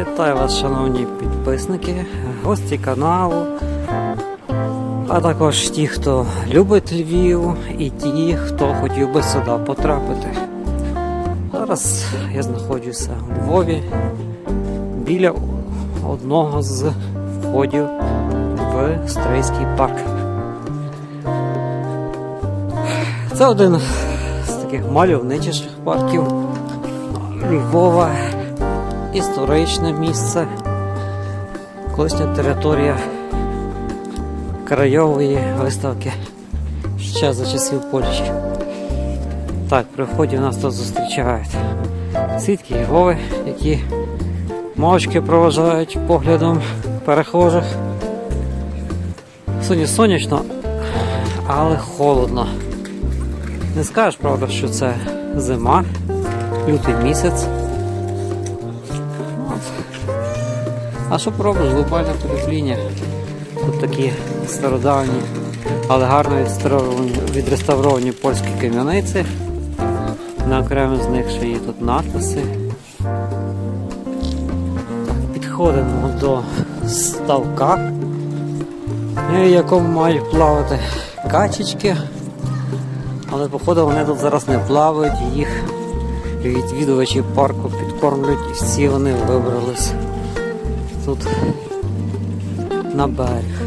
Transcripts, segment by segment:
Вітаю вас, шановні підписники, гості каналу, а також ті, хто любить Львів, і ті, хто хотів би сюди потрапити. Зараз я знаходжуся у Львові біля одного з входів в Стрийський парк. Це один з таких мальовничих парків Львова історичне місце, колишня територія краєвої виставки ще за часів Польщі. Так, при вході нас тут зустрічають свідки Єгови, які мовчки проважають поглядом перехожих. Сьогодні сонячно, але холодно. Не скажеш, правда, що це зима, лютий місяць. А що пробуєш? Глобальне потепління. Тут такі стародавні, але гарно відреставровані, польські кам'яниці. На окремих з них ще є тут надписи. Підходимо до ставка, в якому мають плавати качечки. Але походу вони тут зараз не плавають, їх відвідувачі парку підкормлюють і всі вони вибрались тут на берег.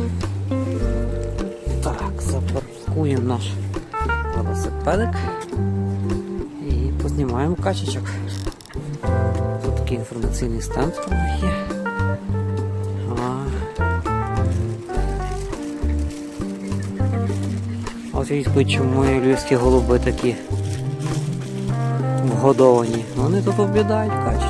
Так, запаркуємо наш велосипедик і познімаємо качечок. Тут такий інформаційний стенд є. Ось відповідь, чому львівські голуби такі вгодовані. Вони тут об'їдають качечок.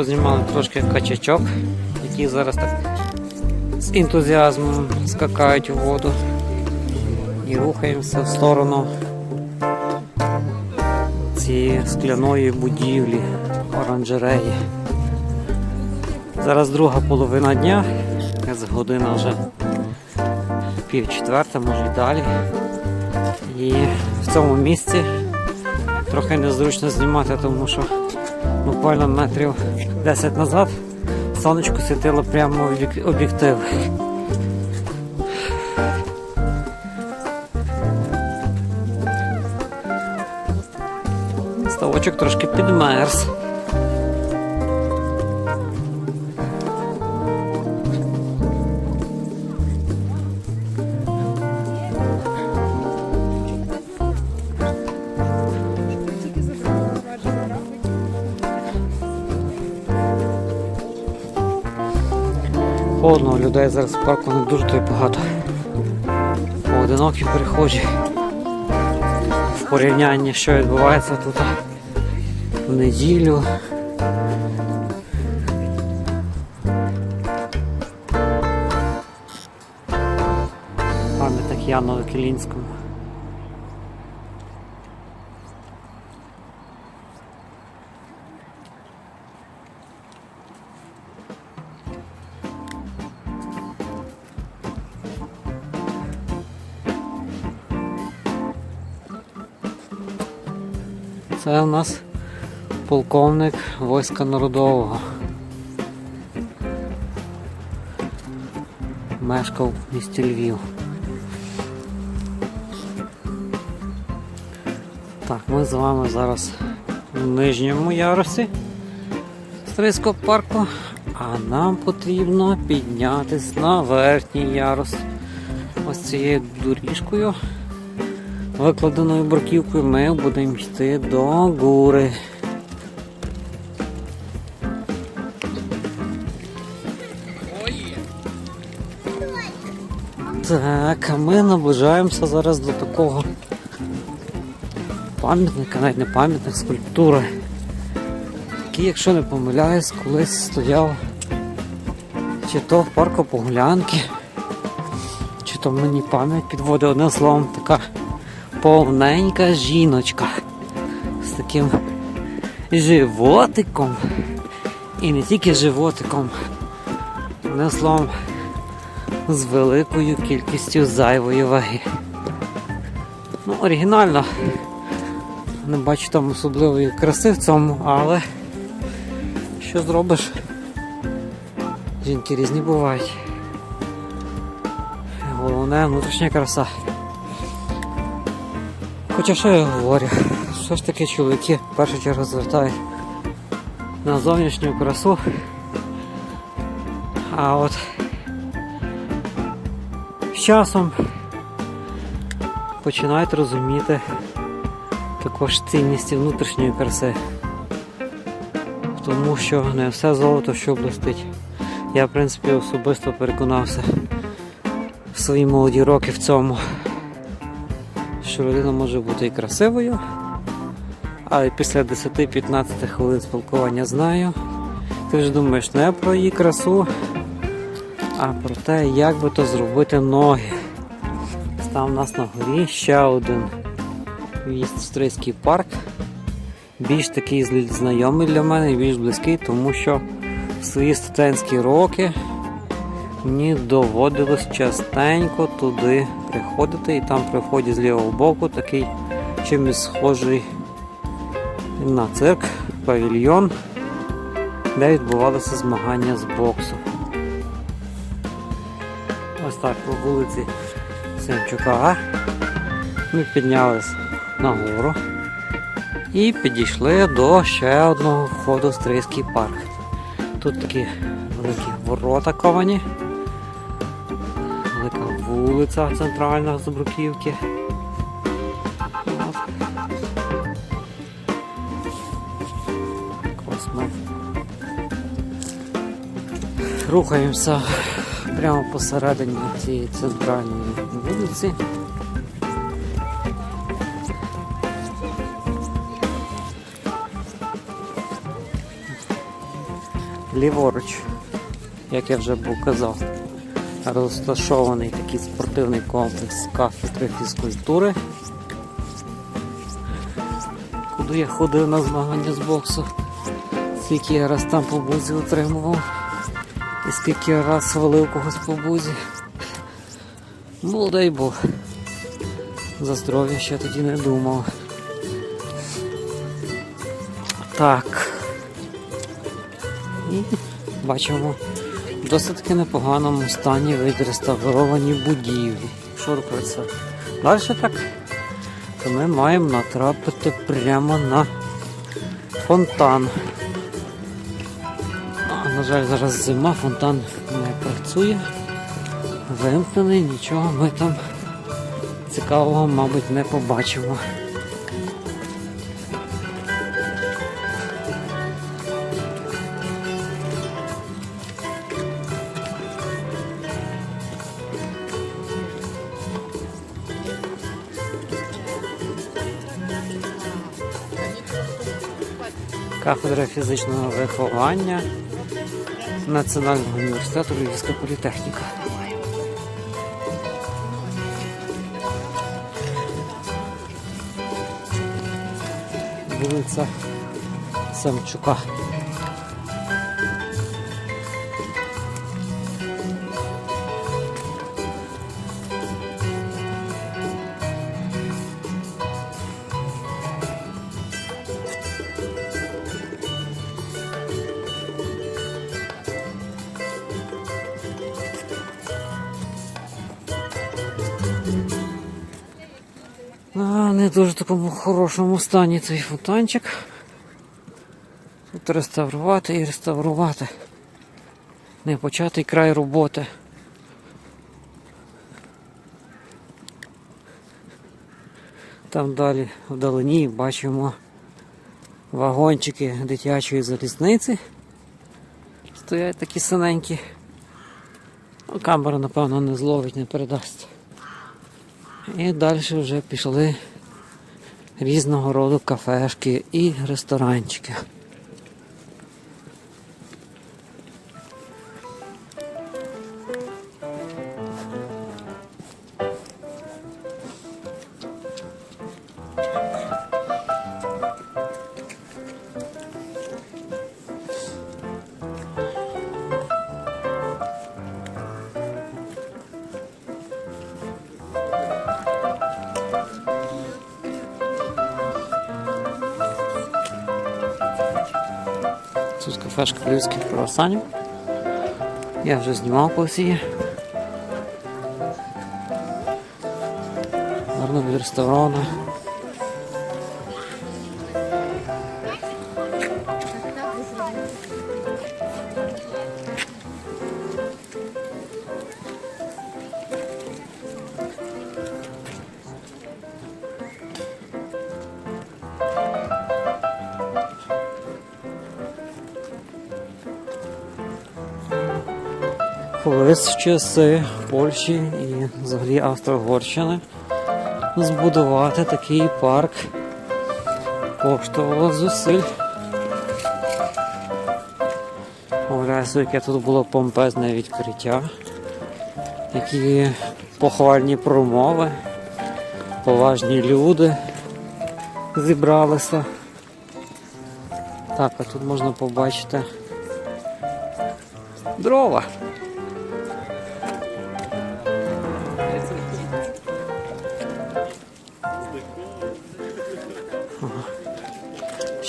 Познімали трошки качачок, які зараз так з ентузіазмом скакають у воду і рухаємося в сторону цієї скляної будівлі оранжереї. Зараз друга половина дня, з година вже пів четверта, може й далі. І в цьому місці трохи незручно знімати, тому що буквально метрів 10 назад сонечко світило прямо в об'єктив. Ставочок трошки підмерз. Людей зараз парку не дуже то й багато. Поодинокі перехожі. В порівнянні, що відбувається тут в неділю. Пам'ятник Яну Кілінському. Це у нас полковник війська народового. Мешкав в місті Львів. Так, ми з вами зараз в нижньому ярусі Стрийського парку, а нам потрібно піднятись на верхній ярус. Ось цією доріжкою викладеною бруківкою ми будемо йти до гури. Так, ми наближаємося зараз до такого пам'ятника, навіть не пам'ятник, скульптури, який, якщо не помиляюсь, колись стояв чи то в парку Погулянки, чи то мені пам'ять підводить одним словом така повненька жіночка з таким животиком. І не тільки животиком, одним словом, з великою кількістю зайвої ваги. Ну, оригінально. Не бачу там особливої краси в цьому, але що зробиш? Жінки різні бувають. Головне внутрішня краса. Хоча що я говорю, все ж таки чоловіки в першу чергу звертають на зовнішню красу. А от з часом починають розуміти також цінність внутрішньої краси. Тому що не все золото, що блистить. Я, в принципі, особисто переконався в свої молоді роки в цьому, що людина може бути і красивою, але після 10-15 хвилин спілкування з нею, ти вже думаєш не про її красу, а про те, як би то зробити ноги. Став у нас на горі ще один Вістрийський парк. Більш такий знайомий для мене, більш близький, тому що в свої студентські роки мені доводилось частенько туди приходити, і там при вході з лівого боку такий чимось схожий на цирк, павільйон, де відбувалися змагання з боксу. Ось так по вулиці Семчука. Ми піднялись нагору і підійшли до ще одного входу в Стрийський парк. Тут такі великі ворота ковані, вулиця центральна з Бруківки. Ми рухаємося прямо посередині цієї центральної вулиці. Ліворуч, як я вже був казав, розташований такий спортивний комплекс кафедри фізкультури. Куди я ходив на змагання з боксу, скільки я раз там по бузі отримував, і скільки я раз свалив когось по бузі. Молодий був. За здоров'я ще тоді не думав. Так. І бачимо в досить таки непоганому стані відреставровані будівлі. Що? Далі так, то ми маємо натрапити прямо на фонтан. На жаль, зараз зима, фонтан не працює. Вимкнений, нічого ми там цікавого, мабуть, не побачимо. Кафедра фізичного виховання Національного університету Львівська політехніка. Вулиця Самчука. Дуже такому хорошому стані цей фонтанчик. Тут реставрувати і реставрувати. Не початий край роботи. Там далі вдалині бачимо вагончики дитячої залізниці. Стоять такі синенькі. Ну, камера, напевно, не зловить, не передасть. І далі вже пішли різного роду кафешки і ресторанчики. Кафешка львівських круасанів. Я вже знімав по всій. Гарно відреставрована. Часи Польщі і взагалі Австро-Угорщини збудувати такий парк коштувало зусиль. Уявляю яке тут було помпезне відкриття, які похвальні промови, поважні люди зібралися. Так, а тут можна побачити дрова.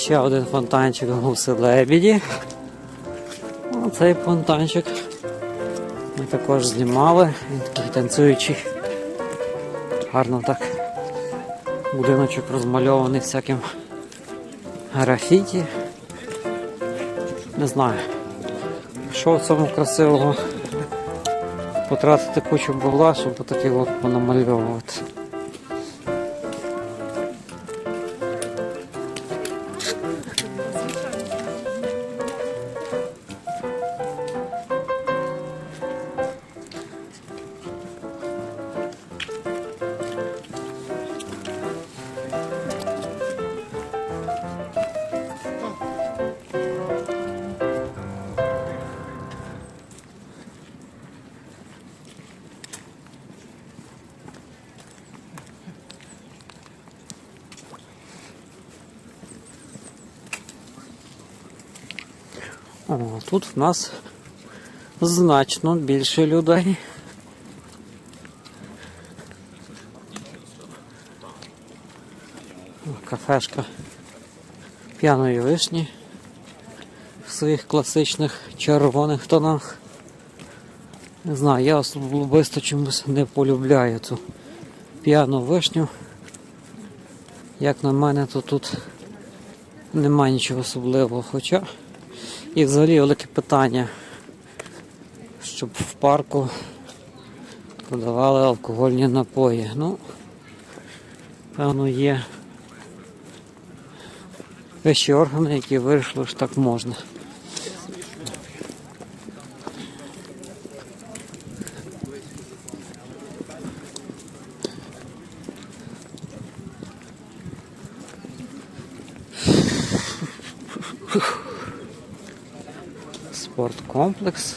Ще один фонтанчик гуси лебіді. Оцей фонтанчик ми також знімали. Він такий танцюючий. Гарно так. Будиночок розмальований всяким графіті. Не знаю. Що в цьому красивого потратити кучу бабла, щоб такий от понамальовувати. Тут в нас значно більше людей. Кафешка п'яної вишні в своїх класичних червоних тонах. Не знаю, я особисто чомусь не полюбляю цю п'яну вишню. Як на мене, то тут немає нічого особливого, хоча і взагалі велике питання, щоб в парку продавали алкогольні напої. Ну, певно, є вищі органи, які вирішили, що так можна. Спорткомплекс.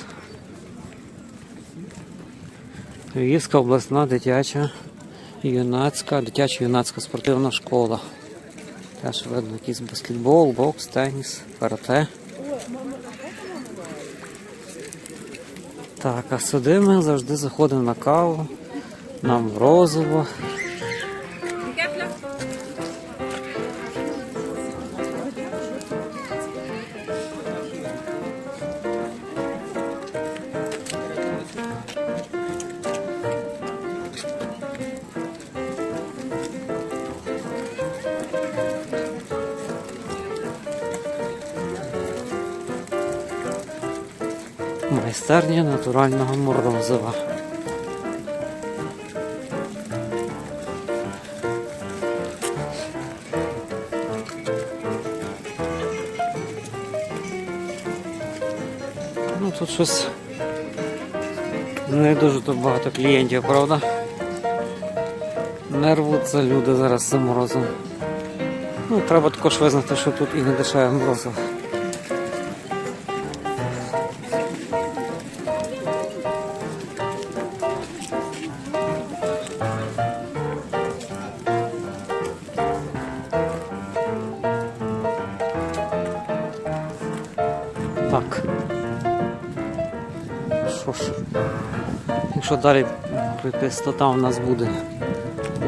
Львівська обласна дитяча юнацька, дитяча юнацька спортивна школа. Теж видно якийсь баскетбол, бокс, теніс, карате. Так, а сюди ми завжди заходимо на каву, на морозиво. Натурального морозива. Ну тут щось не дуже тут багато клієнтів, правда? Не рвуться люди зараз з морозом. Ну, треба також визнати, що тут і не дешеве морозиво. Так. Що ж, якщо далі пройтись, то там у нас буде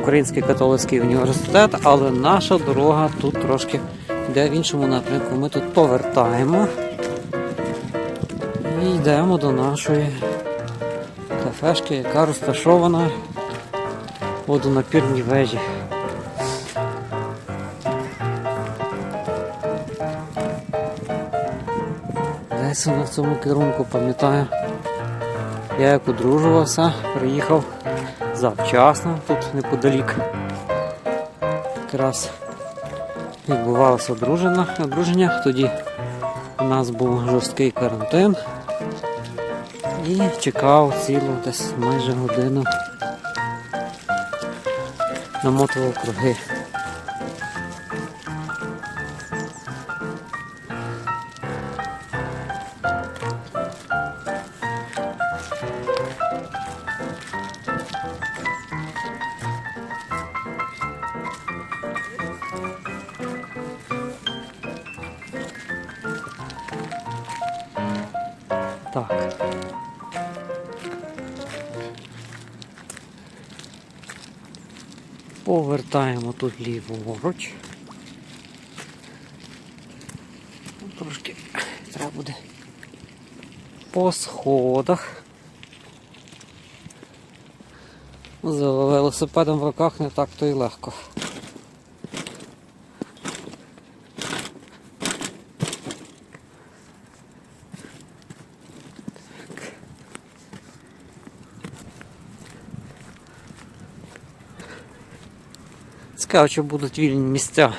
Український католицький університет, але наша дорога тут трошки йде в іншому напрямку. Ми тут повертаємо. і йдемо до нашої кафешки, яка розташована в водонапірній вежі. Десь на цьому керунку пам'ятаю. Я як одружувався, приїхав завчасно, тут неподалік. Якраз відбувалося одруження. Тоді у нас був жорсткий карантин і чекав цілу десь майже годину. Намотував круги. Повертаємо тут ліворуч. Трошки треба буде по сходах. З велосипедом в руках не так то й легко. Цікаво, чи будуть вільні місця,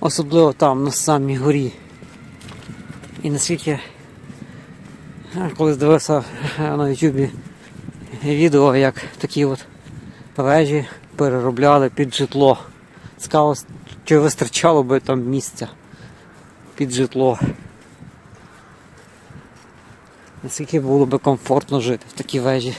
особливо там на самій горі. І наскільки я колись дивився на ютубі відео, як такі от вежі переробляли під житло. Цікаво, чи вистачало би там місця під житло. Наскільки було би комфортно жити в такій вежі.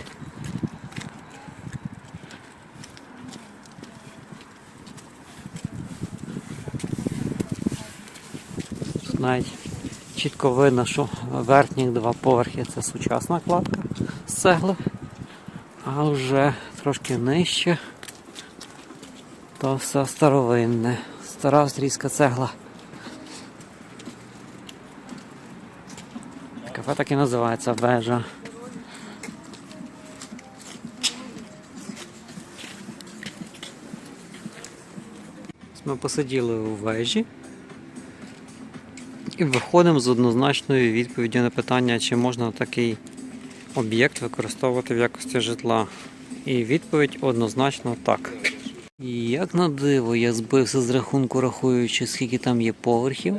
Навіть чітко видно, що верхні два поверхи це сучасна кладка з цегли, а вже трошки нижче то все старовинне, стара австрійська цегла. Кафе так і називається вежа. Ми посиділи у вежі. І виходимо з однозначною відповіддю на питання, чи можна такий об'єкт використовувати в якості житла. І відповідь однозначно так. Як на диво, я збився з рахунку, рахуючи, скільки там є поверхів.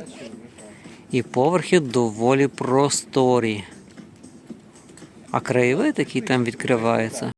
І поверхи доволі просторі. А краєвид, який там відкривається,